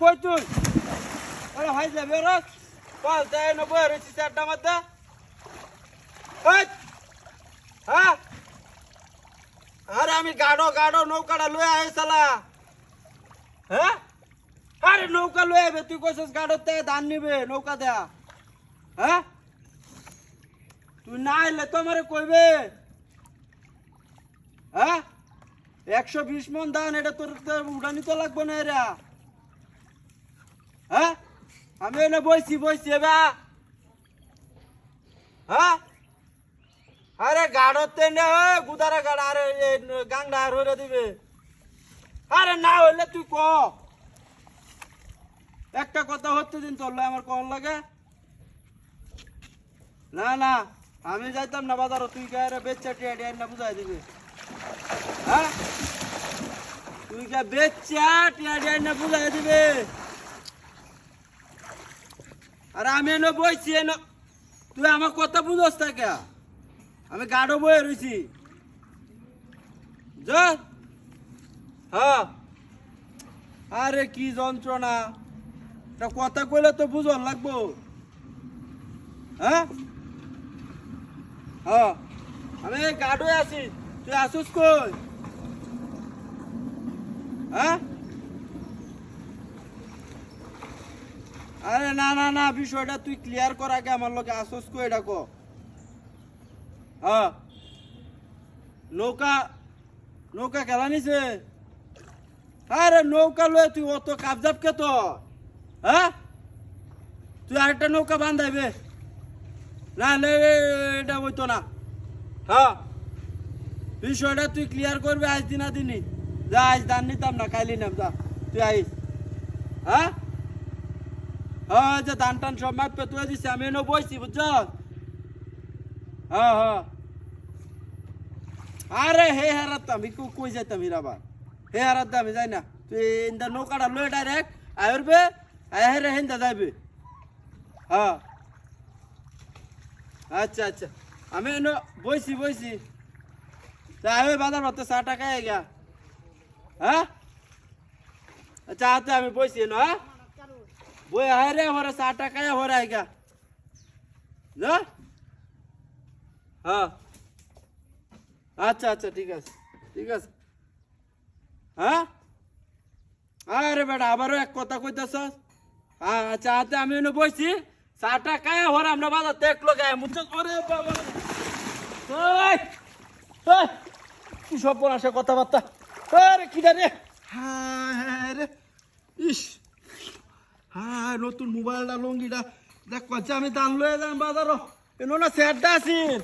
কই তুই আরে ভাই যাবে রস পাল তাই ন বই রয়েছি চারটা ওই হ্যাঁ? আরে আমি গাড়ো গাড়ো নৌকাটা লয়ে আয় সালা হ্যাঁ? আরে নৌকা লয়ে আবে তুই কইছিস গাড়ো তে ধান নিবে, নৌকা দেয়া। হ্যাঁ? তুই না আইলে তো কইবে। হ্যাঁ? একশো বিশ মন ধান, এটা তোর উড়ানি তো লাগবে না এরা। আমি এনে বইছি বইছি এবা। হ্যাঁ আরে গাড়তে নে গুদারা গাড়, আরে গাংডা আর হইরা দিবে। আরে না হইলে তুই ক? একটা কথা হচ্ছে দিন চললে আমার কল লাগে। না না, আমি যাইতাম না বাজার, তুই কে বেচা টিয়া না বুঝাই দিবি। হ্যাঁ? তুই কে বেচা টিয়া না বুঝাই দিবে। আরে আমি এনে বইছি, এনে তুই আমার কথা বুঝস না কে আমি গাড়ো বয়ে রয়েছি হ্যাঁ আরে কি যন্ত্রণা। তা কথা কইলে তো বুঝন লাগবো। হ্যাঁ? হ্যাঁ আমি গাড়োয় আছি। তুই আসুস কই? হ্যাঁ? আরে না না না, বিষয়টা তুই ক্লিয়ার কর আগে আমার লোকে আসুস কই এটা কো হ্যাঁ। নৌকা নৌকা খেলা নিছে? আরে নৌকা লয়ে তুই অত কাবজাব কে তো? হ্যাঁ? তুই আরেকটা নৌকা বান্ধাইবে না এটা হইতো না। হ্যাঁ। বিষয়টা তুই ক্লিয়ার করবি, আজ দিনা দিনই যা, আজ দান নিতাম না কাইলি নাম যা, তুই আইস। হ্যাঁ? হ্যাঁ যে ধান টান সব মাপে তুই দিছি, আমি এনে বইছি, বুঝছ? হ্যাঁ হ্যাঁ। আরে হে হারাত আমি কই যাইতাম হিরাবার হে হারাত আমি যাই না। তুই ইন্দা নৌকাটা লয়ে ডাইরেক্ট আয়রবে আয় হেন্দা যাইবে। হ্যাঁ। আচ্ছা আচ্ছা। আমি এনে বইছি বইছি। তা আমি বাজার ভাত ষাট টাকা হ্যাঁ? আচ্ছা আমি বইছি না হ্যাঁ? বই আয় রে হরে ষাট টাকা হরে আইগা না হ্যাঁ আচ্ছা আচ্ছা ঠিক আছে ঠিক আছে হ্যাঁ আরে বেটা আবারও এক কথা কইতেছ আচ্ছা হাতে আমি এনে বইছি ষাট টাকা হরে আমরা বাজার দেখল গায়ে মুচ্ছে করে কি সব আসে কথাবার্তা আরে কি রে হ্যাঁ রে ইস হ্যাঁ নতুন মোবাইলটা, লঙ্গিটা। দেখ, কচ্ছে, আমি দান লয়ে যাম বাজারও। এনো না আছিস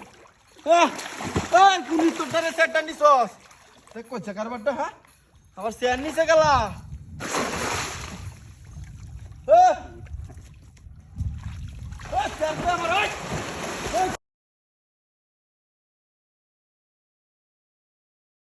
ওই পুলিশ তোর ধারে সেটটা নিছস। দেখ, কচ্ছে, কারবারটা হ্যাঁ? আবার সেট নিছে গেলা। ও আমার